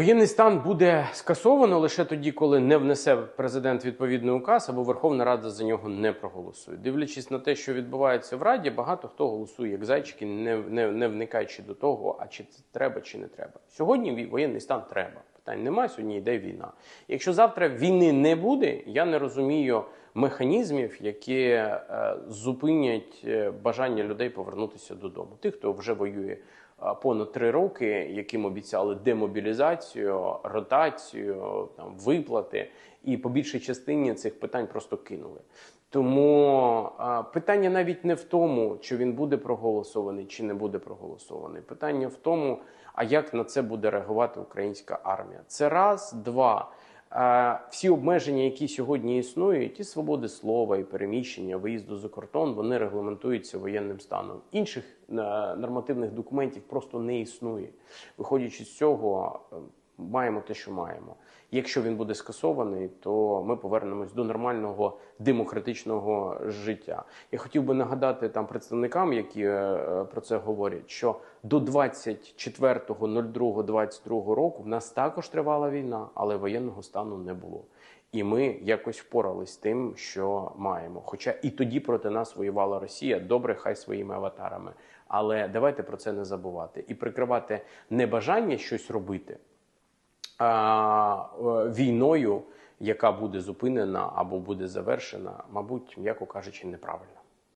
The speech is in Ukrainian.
Воєнний стан буде скасовано лише тоді, коли не внесе президент відповідний указ або Верховна Рада за нього не проголосує. Дивлячись на те, що відбувається в Раді, багато хто голосує як зайчики, не, не, не вникаючи до того, а чи це треба, чи не треба. Сьогодні воєнний стан треба. Питань немає, сьогодні йде війна. Якщо завтра війни не буде, я не розумію механізмів, які е, зупинять е, бажання людей повернутися додому. Тих, хто вже воює понад три роки, яким обіцяли демобілізацію, ротацію, там виплати, і по більшій частині цих питань просто кинули. Тому питання навіть не в тому, чи він буде проголосований, чи не буде проголосований. Питання в тому, а як на це буде реагувати українська армія. Це раз, два. Е, Всі обмеження, які сьогодні існують, і свободи слова, і переміщення, виїзду за кордон, вони регламентуються воєнним станом. Інших е, нормативних документів просто не існує. Виходячи з цього, маємо те, що маємо. Якщо він буде скасований, то ми повернемось до нормального демократичного життя. Я хотів би нагадати там представникам, які е, про це говорять, що до 24.02.22 року в нас також тривала війна, але воєнного стану не було. І ми якось впорались тим, що маємо. Хоча і тоді проти нас воювала Росія, добре, хай своїми аватарами. Але давайте про це не забувати і прикривати небажання щось робити війною, яка буде зупинена або буде завершена, мабуть, м'яко кажучи, неправильно.